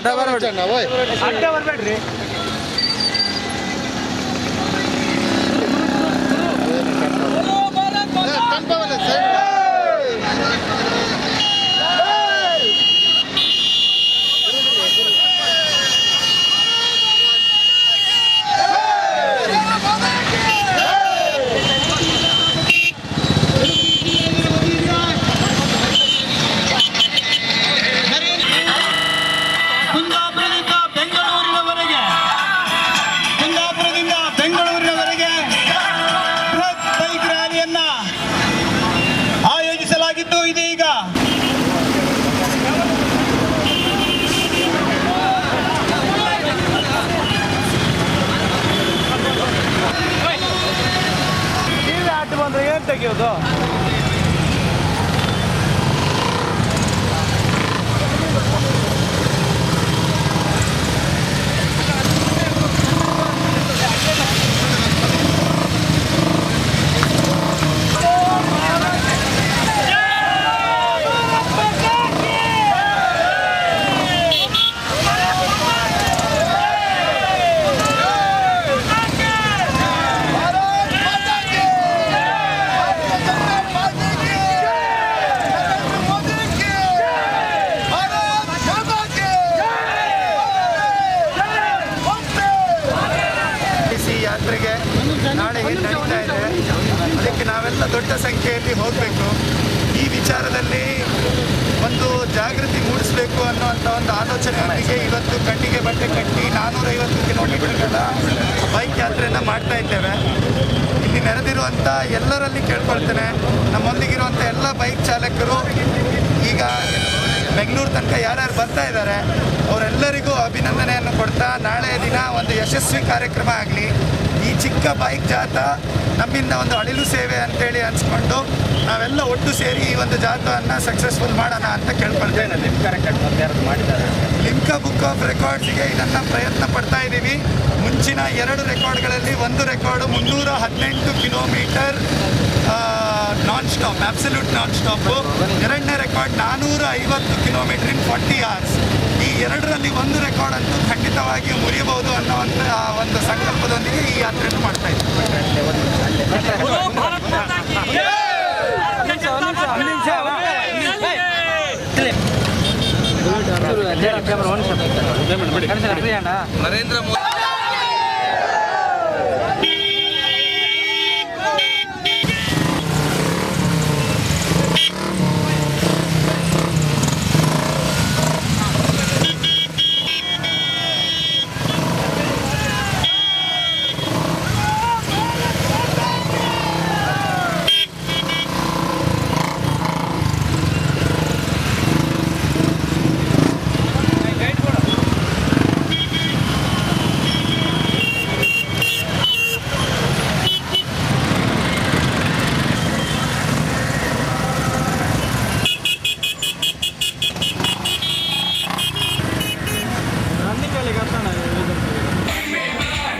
ಅಡ್ಡ ಬರಬೇಡಿ ಅಡ್ಡ ಬರ್ಬೇಡ್ರಿ ಬಂದ್ರೆ ಏನ್ ಏನು ನಡೀತಾ ಇದೆ ಅದಕ್ಕೆ ನಾವೆಲ್ಲ ದೊಡ್ಡ ಸಂಖ್ಯೆಯಲ್ಲಿ ಹೋಗಬೇಕು. ಈ ವಿಚಾರದಲ್ಲಿ ಒಂದು ಜಾಗೃತಿ ಮೂಡಿಸಬೇಕು ಅನ್ನುವಂಥ ಒಂದು ಆಲೋಚನೆಯೊಂದಿಗೆ ಇವತ್ತು ಕಣ್ಣಿಗೆ ಬಟ್ಟೆ ಕಟ್ಟಿ ನಾನ್ನೂರೈವತ್ತು ಕಿಲೋಮೀಟರ್ಗಳ ಬೈಕ್ ಯಾತ್ರೆಯನ್ನು ಮಾಡ್ತಾ ಇದ್ದೇವೆ. ಇಲ್ಲಿ ನೆರೆದಿರುವಂಥ ಎಲ್ಲರಲ್ಲಿ ಕೇಳ್ಕೊಳ್ತೇನೆ. ನಮ್ಮೊಂದಿಗಿರುವಂಥ ಎಲ್ಲ ಬೈಕ್ ಚಾಲಕರು ಈಗ ಬೆಂಗಳೂರು ತನಕ ಯಾರ್ಯಾರು ಬರ್ತಾ ಇದ್ದಾರೆ, ಅವರೆಲ್ಲರಿಗೂ ಅಭಿನಂದನೆಯನ್ನು ಕೊಡ್ತಾ ನಾಳೆ ದಿನ ಒಂದು ಯಶಸ್ವಿ ಕಾರ್ಯಕ್ರಮ ಆಗಲಿ. ಈ ಚಿಕ್ಕ ಬೈಕ್ ಜಾಥಾ ನಮ್ಮಿಂದ ಒಂದು ಅಳಿಲು ಸೇವೆ ಅಂತೇಳಿ ಅನ್ಸ್ಕೊಂಡು ನಾವೆಲ್ಲ ಒಟ್ಟು ಸೇರಿ ಈ ಒಂದು ಜಾಥಾವನ್ನು ಸಕ್ಸಸ್ಫುಲ್ ಮಾಡೋಣ ಅಂತ ಕೇಳ್ಕೊಳ್ತೇನೆ ಲಿಮ್ಕಾ ಬುಕ್ ಆಫ್ ರೆಕಾರ್ಡ್ಸ್ಗೆ ಇದನ್ನು ಪ್ರಯತ್ನ ಪಡ್ತಾ ಇದ್ದೀವಿ. ಮುಂಚಿನ ಎರಡು ರೆಕಾರ್ಡ್ಗಳಲ್ಲಿ ಒಂದು ರೆಕಾರ್ಡು ಮುನ್ನೂರ ಹದಿನೆಂಟು kilometre non stop absolute non stop ಎರಡನೇ ರೆಕಾರ್ಡ್ ನಾನ್ನೂರ ಐವತ್ತು ಕಿಲೋಮೀಟರ್ ಇನ್ ಫಾರ್ಟಿ ಅವರ್ಸ್ ಈ ಎರಡರಲ್ಲಿ ಒಂದು ರೆಕಾರ್ಡ್ ಅಂತೂ ಖಂಡಿತವಾಗಿಯೂ ಮುರಿಯಬಹುದು ಅನ್ನುವಂಥ ಒಂದು ಸಂಕಲ್ಪದೊಂದಿಗೆ ಈ ಯಾತ್ರೆಯನ್ನು ಮಾಡ್ತಾ ಇದ್ದೀವಿ ನರೇಂದ್ರ ಮೋದಿ